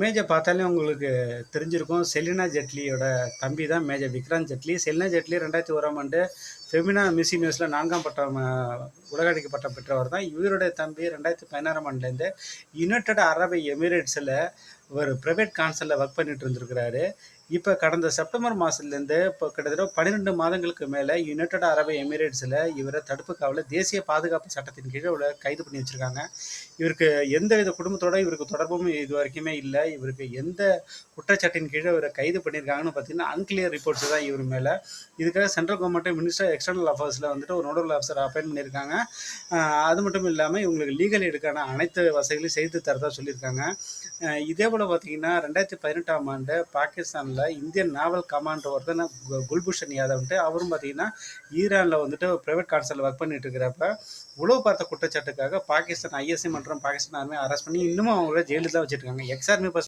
இமேஜை பார்த்தாலே உங்களுக்கு தெரிஞ்சிருக்கும். செலினா ஜெட்லியோட தம்பி தான் மேஜர் விக்ராந்த் ஜெட்லி. செலினா ஜெட்லி ரெண்டாயிரத்தி ஓராம் ஆண்டு ஃபெமினா மிஸ் யூனிவர்ஸில் நான்காம் பட்டம் உலகடிக்கு பட்டம் பெற்றவர் தான். இவருடைய தம்பி ரெண்டாயிரத்தி பதினாறாம் ஆண்டுலேருந்து யுனைடெட் அரபு எமிரேட்ஸில் இவர் ப்ரைவேட் கான்சலில் ஒர்க் பண்ணிட்டு இருந்திருக்கிறாரு. இப்போ கடந்த செப்டம்பர் மாதத்துலேருந்து இப்போ கிட்டத்தட்ட பன்னிரெண்டு மாதங்களுக்கு மேலே யுனைடெட் அரபு எமிரேட்ஸில் இவரை தடுப்பு காவலில் தேசிய பாதுகாப்பு சட்டத்தின் கீழே இவரை கைது பண்ணி வச்சுருக்காங்க. இவருக்கு எந்த வித குடும்பத்தோட இவருக்கு தொடர்பும் இது வரைக்குமே இல்லை. இவருக்கு எந்த குற்றச்சாட்டின் கீழே இவரை கைது பண்ணியிருக்காங்கன்னு பார்த்தீங்கன்னா அன்கிளியர் ரிப்போர்ட்ஸ் தான் இவர் மேலே. இதுக்காக சென்ட்ரல் கவர்மெண்ட் மினிஸ்டர் எக்ஸ்டர்னல் அஃபேர்ஸில் வந்துட்டு ஒரு நோடல் ஆஃபீஸர் அப்பாயின் பண்ணியிருக்காங்க. அது மட்டும் இல்லாமல் இவங்களுக்கு லீகல் எடுக்கான அனைத்து வசதிகளையும் செய்து தரதாக சொல்லியிருக்காங்க. இதே போல் பார்த்தீங்கன்னா ரெண்டாயிரத்தி பதினெட்டாம் ஆண்டு பாகிஸ்தானில் இந்தியன் நாவல் கமாண்டர் ஒருத்தன குல்பூஷன் யாதவ்ன்ட்டு அவரும் பார்த்தீங்கன்னா ஈரானில் வந்துட்டு ப்ரைவேட் கான்சலில் ஒர்க் பண்ணிட்டு இருக்கிறப்ப உளவு பார்த்த குற்றச்சாட்டுக்காக பாகிஸ்தான் ஐஎஸ்ஐ மற்றும் பாகிஸ்தான் ஆர்மி அரெஸ்ட் பண்ணி இன்னமும் அவங்கள ஜெயிலில் தான் வச்சுருக்காங்க. X army